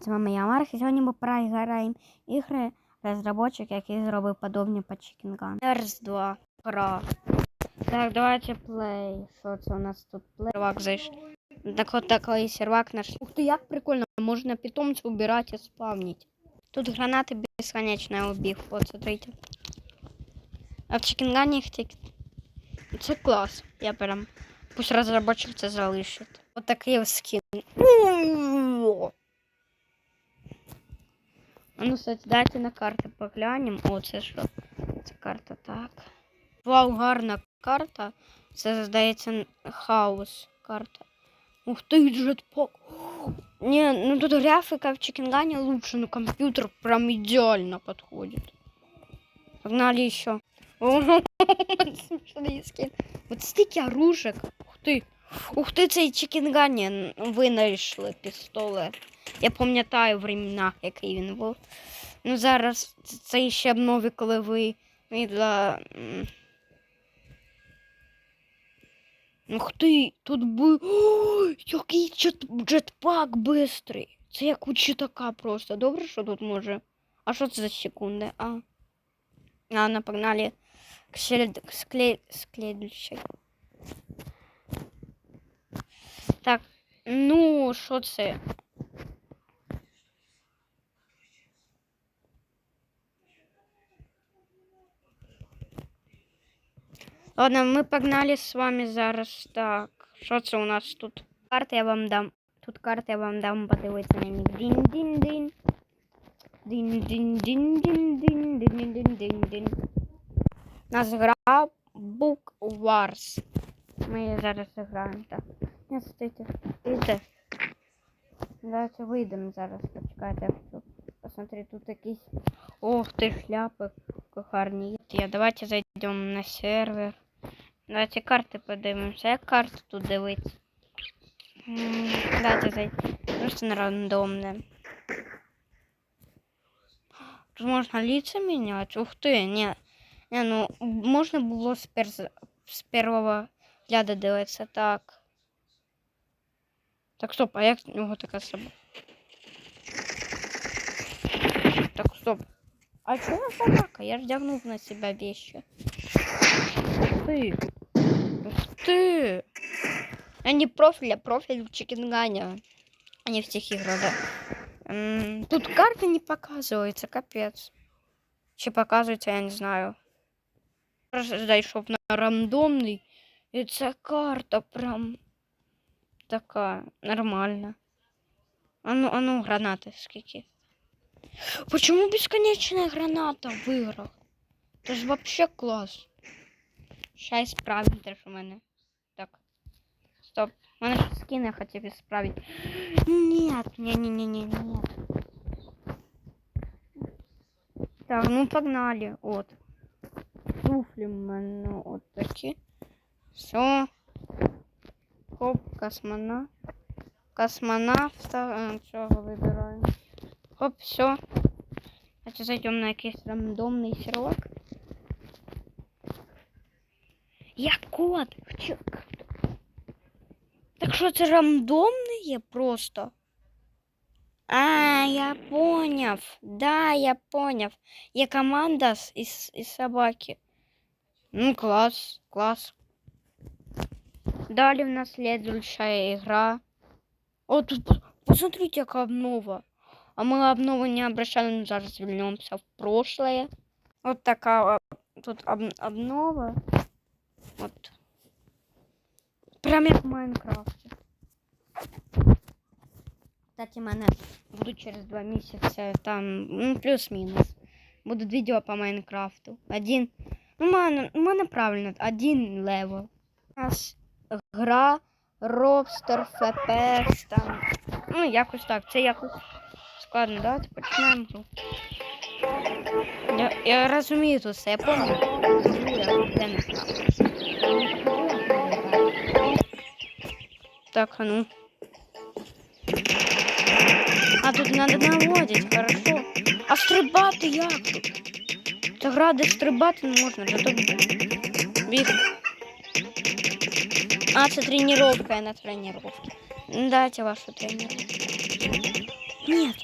З вами я Марк, і сьогодні ми програємо ігри розробочик, який зробив подобні по Chicken Раз, два, гра. Так, давайте плей. Що це у нас тут плей? Сервак зайшов. Так от такий сервак наш. Ух ти, як прикольно, можна питомців убирати і спавнити. Тут гранати безконечно убив, от смотрите. А в Чикінгані їх тільки... Це клас. Я прям... Пусть розробочик це залишить. От такий ось А ну, кстати, дайте на карти поглянемо. О, це що? Це карта так. Вау, гарна карта. Це, здається, хаос карта. Ух ти, джетпак. Не, ну тут графика в Чикенгане лучше, но компьютер прям идеально подходит. Погнали еще. Смешные скин. Вот стільки оружек. Ух ти. Ух ти, цей Чикенгані винайшли пістолет. Я пам'ятаю времена, який він був. Ну зараз це ще обнови, коли ви для. Ух ти, тут. Ой, який джет... джетпак бистрий. Це як у читака просто. Добре, що тут може. А що це за секунди? А. Ладно, погнали к, след... скле... следующей. Так, ну, що це? Ладно, ми погнали з вами зараз. Так, що це у нас тут? Карти я вам дам. Тут карти я вам дам подивитися на них. Дін-дін-дін. Дін-дін-дін-дін-дін-дін-дін-дін-дін. У нас гра Book Wars. Ми зараз граємо. Так. Не стойте. Іде. Давайте вийдемо зараз. Почекайте. Посмотри, тут якісь. Ох ти, шляпи гарні. Давайте зайдемо на сервер. Давайте карти подивимося. Як карти тут дивитися? Давайте зайдемо. Просто на рандомне. Тут можна лица міняти. Ух ти, ні. Не, ну можна було з, перз... з першого взгляду дивитися так. Так, стоп, а як в нього така собака? Так, стоп. А чого собака? Я ж вдягнув на себя вещи. Ты. Ух ты. А не профиль, а профиль в Чикенгане. А не в тех играх, да. М, Тут карты не показываются, капец. Чи показується, я не знаю. Просто зайшов на рандомний. І ця карта прям така нормальна. А ну, а ну, гранати скільки. Почему бесконечная граната в играх? Это же вообще класс. Сейчас исправим те, що в мене. Так. Стоп. У мене ж скини хотів исправить. Нет, не-не-не-не, нет. Так, ну погнали. От. Туфлі в мене от такі. Все. Хоп, космонавт. Космонавта. е, Цього вибираємо. Хоп, все. Давайте зайдем на якийсь рандомний сервак. Я кот. Чо- Так що це рандомний є просто? А, я поняв. Да, я поняв. Є команда з, із, із собаки. Ну, клас, клас. Далі в нас следующая игра. О, тут по- посмотрите, яка обнова. А мы обнову не обращали, но зараз вернемся в прошлое. Вот такая тут об- обнова. Вот. Прям як в Кстати, мене будуть через два місяці там, ну, плюс-мінус. Будуть відео по Майнкрафту. Один. Ну, мене, правильно, один левел. У нас гра Робстер, FPS, там. Ну, якось так. Це якось складно, давайте починаємо гру. Я, я розумію тут все, я знаю. Так, а ну. А тут надо наводить, хорошо. А стрибати як? Це гра, де стрибати не можна, зато біг. А, це тренировка, я на тренировке. Дайте вашу тренировку. Нет,